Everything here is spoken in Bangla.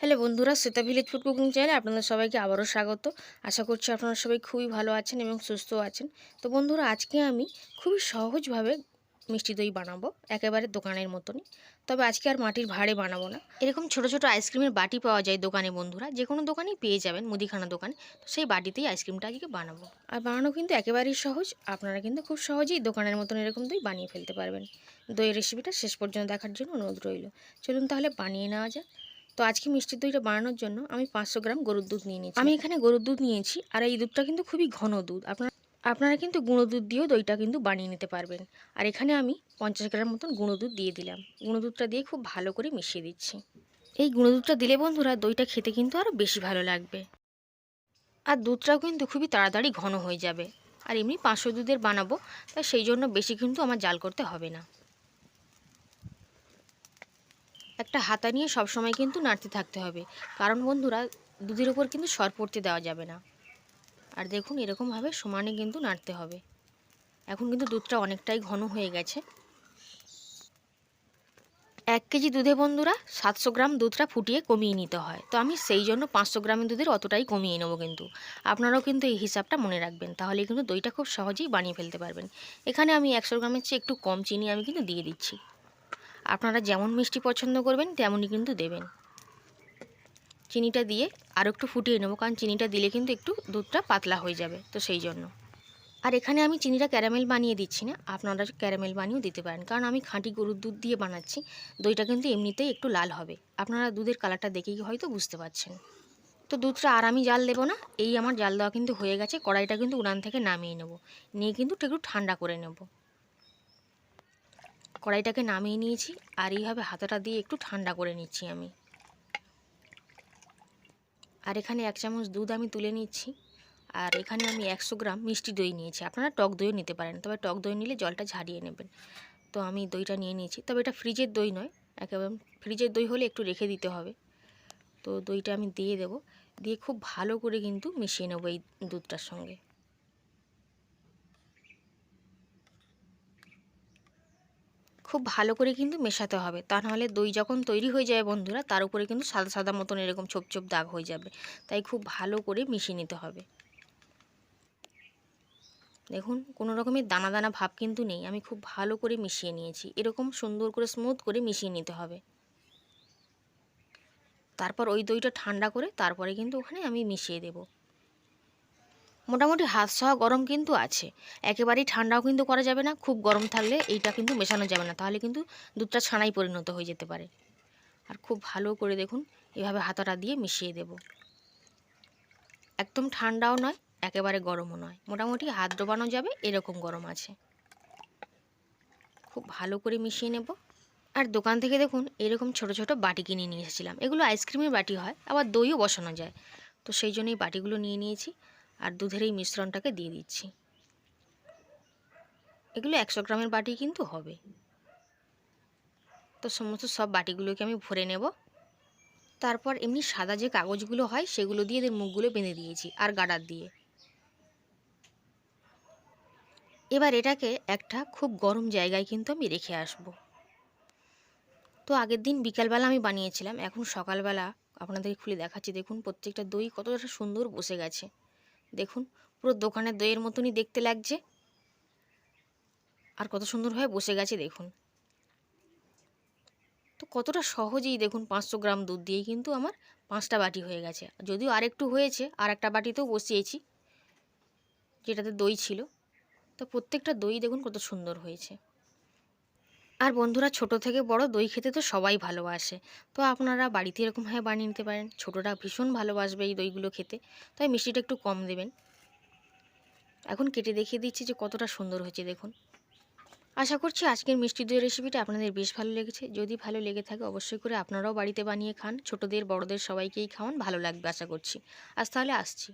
হ্যালো বন্ধুরা, শ্বেতা ভিলেজ ফুড কুকিং চ্যানেলে আপনাদের সবাইকে আবারও স্বাগত। আশা করছি আপনারা সবাই খুবই ভালো আছেন এবং সুস্থ আছেন। তো বন্ধুরা, আজকে আমি খুবই সহজভাবে মিষ্টি দই বানাবো, একেবারে দোকানের মতনই। তবে আজকে আর মাটির ভাড়ে বানাবো না। এরকম ছোট ছোট আইসক্রিমের বাটি পাওয়া যায় দোকানে বন্ধুরা, যে কোনো দোকানেই পেয়ে যাবেন, মুদিখানা দোকানে। তো সেই বাটিতেই আইসক্রিমটা আজকে বানাবো। আর বানানো কিন্তু একেবারেই সহজ, আপনারা কিন্তু খুব সহজেই দোকানের মতন এরকম দই বানিয়ে ফেলতে পারবেন। দইয়ের রেসিপিটা শেষ পর্যন্ত দেখার জন্য অনুরোধ রইল। চলুন তাহলে বানিয়ে নেওয়া যাক। তো আজকে মিষ্টির দইটা বানানোর জন্য আমি পাঁচশো গ্রাম গরুর দুধ নিয়ে নিয়েছি। আমি এখানে গরুর দুধ নিয়েছি আর এই দুধটা কিন্তু খুবই ঘন দুধ। আপনারা আপনারা কিন্তু গুঁড়ো দুধ দিয়েও দইটা কিন্তু বানিয়ে নিতে পারবেন। আর এখানে আমি পঞ্চাশ গ্রাম মতন গুঁড়ো দুধ দিয়ে দিলাম। গুঁড়ো দুধটা দিয়ে খুব ভালো করে মিশিয়ে দিচ্ছি। এই গুঁড়ো দুধটা দিলে বন্ধুরা দইটা খেতে কিন্তু আরও বেশি ভালো লাগবে। আর দুধটাও কিন্তু খুবই তাড়াতাড়ি ঘন হয়ে যাবে। আর এমনি পাঁচশো দুধের বানাবো, তাই সেই জন্য বেশি কিন্তু আমার জাল করতে হবে না। একটা হাতা নিয়ে সবসময় কিন্তু নাড়তে থাকতে হবে। কারণ বন্ধুরা, দুধের উপর কিন্তু সর পড়তে দেওয়া যাবে না। আর দেখুন, এরকমভাবে সমানে কিন্তু নাড়তে হবে। এখন কিন্তু দুধটা অনেকটাই ঘন হয়ে গেছে। এক কেজি দুধে বন্ধুরা, সাতশো গ্রাম দুধটা ফুটিয়ে কমিয়ে নিতে হয়। তো আমি সেই জন্য পাঁচশো গ্রামের দুধের অতটাই কমিয়ে নেব কিন্তু। আপনারাও কিন্তু এই হিসাবটা মনে রাখবেন। তাহলে কিন্তু দইটা খুব সহজেই বানিয়ে ফেলতে পারবেন। এখানে আমি একশো গ্রামের চেয়ে একটু কম চিনি আমি কিন্তু দিয়ে দিচ্ছি। আপনারা যেমন মিষ্টি পছন্দ করবেন, তেমনই কিন্তু দেবেন। চিনিটা দিয়ে আরও একটু ফুটিয়ে নেব, কারণ চিনিটা দিলে কিন্তু একটু দুধটা পাতলা হয়ে যাবে, তো সেই জন্য। আর এখানে আমি চিনিটা ক্যারামেল বানিয়ে দিচ্ছি না, আপনারা ক্যারামেল বানিয়েও দিতে পারেন, কারণ আমি খাঁটি গরুর দুধ দিয়ে বানাচ্ছি, দইটা কিন্তু এমনিতেই একটু লাল হবে। আপনারা দুধের কালারটা দেখেই হয়তো বুঝতে পারছেন। তো দুধটা আর আমি জাল দেবো না, এই আমার জাল দেওয়া কিন্তু হয়ে গেছে, কড়াইটা কিন্তু উড়ান থেকে নামিয়ে নেব, নিয়ে কিন্তু একটু ঠান্ডা করে নেব। কড়াইটাকে নামিয়ে নিয়েছি আর এইভাবে হাতাটা দিয়ে একটু ঠান্ডা করে নিচ্ছি আমি। আর এখানে এক চামচ দুধ আমি তুলে নিচ্ছি। আর এখানে আমি একশো গ্রাম মিষ্টি দই নিয়েছি। আপনারা টক দইও নিতে পারেন, তবে টক দই নিলে জলটা ঝারিয়ে নেবেন। তো আমি দইটা নিয়ে নিয়েছি। তবে এটা ফ্রিজের দই নয়, একেবারে ফ্রিজের দই হলে একটু রেখে দিতে হবে। তো দইটা আমি দিয়ে দেব। দিয়ে খুব ভালো করে কিন্তু মিশিয়ে নেব এই দুধটার সঙ্গে। খুব ভালো করে কিন্তু মেশাতে হবে। তা নাহলে দই যখন তৈরি হয়ে যায় বন্ধুরা, তার উপরে কিন্তু সাদা সাদা মতন এরকম ছোপ ছোপ দাগ হয়ে যাবে। তাই খুব ভালো করে মিশিয়ে নিতে হবে। দেখুন, কোনো রকমের দানা দানা ভাব কিন্তু নেই। আমি খুব ভালো করে মিশিয়ে নিয়েছি। এরকম সুন্দর করে স্মুথ করে মিশিয়ে নিতে হবে। তারপর ওই দইটা ঠান্ডা করে তারপরে কিন্তু ওখানে আমি মিশিয়ে দেব। মোটামুটি হাত সহ গরম কিন্তু আছে। একেবারেই ঠান্ডাও কিন্তু করা যাবে না, খুব গরম থাকলে এইটা কিন্তু মেশানো যাবে না, তাহলে কিন্তু দুধটা ছানাই পরিণত হয়ে যেতে পারে। আর খুব ভালো করে দেখুন, এভাবে হাতাটা দিয়ে মিশিয়ে দেব। একদম ঠান্ডাও নয়, একেবারে গরমও নয়। মোটামুটি হাত ডোবানো যাবে, এরকম গরম আছে। খুব ভালো করে মিশিয়ে নেব। আর দোকান থেকে দেখুন, এরকম ছোট ছোট বাটি কিনে নিয়ে এসেছিলাম। এগুলো আইসক্রিমের বাটি হয়, আবার দইও বসানো যায়। তো সেই জন্য এই বাটিগুলো নিয়ে নিয়েছি। আর দুধের এই মিশ্রণটাকে দিয়ে দিচ্ছি। এগুলো একশো গ্রামের বাটি কিন্তু হবে। তো সমস্ত সব বাটিগুলোকে আমি ভরে নেব। তারপর এমনি সাদা যে কাগজগুলো হয়, সেগুলো দিয়ে এদের মুখগুলো বেঁধে দিয়েছি আর গাডার দিয়ে। এবার এটাকে একটা খুব গরম জায়গায় কিন্তু আমি রেখে আসব। তো আগের দিন বিকালবেলা আমি বানিয়েছিলাম, এখন সকালবেলা আপনাদেরকে খুলে দেখাচ্ছি। দেখুন, প্রত্যেকটা দই কতটা সুন্দর বসে গেছে। দেখুন, পুরো দোকানের দইয়ের মতনই দেখতে লাগছে। আর কত সুন্দরভাবে বসে গেছে, দেখুন। তো কতটা সহজেই দেখুন, পাঁচশো গ্রাম দুধ দিয়েই কিন্তু আমার পাঁচটা বাটি হয়ে গেছে। যদিও আর একটু হয়েছে আর একটা বাটিতেও বসিয়েছি, যেটাতে দই ছিল। তো প্রত্যেকটা দই দেখুন কত সুন্দর হয়েছে। আর বন্ধুরা ছোট থেকে বড় দই খেতে তো সবাই ভালোবাসে। তো আপনারা বাড়িতে এরকমভাবে বানিয়ে নিতে পারেন। ছোটরা ভীষণ ভালোবাসবে এই দইগুলো খেতে। তাই মিষ্টিটা একটু কম দেবেন। এখন কেটে দেখিয়ে দিচ্ছি যে কতটা সুন্দর হয়েছে, দেখুন। আশা করছি আজকের মিষ্টি দইয়ের রেসিপিটা আপনাদের বেশ ভালো লেগেছে। যদি ভালো লেগে থাকে অবশ্যই করে আপনারাও বাড়িতে বানিয়ে খান। ছোটদের, বড়দের সবাইকেই খাওয়ান। ভালো লাগবে আশা করছি। আজ তাহলে আসছি।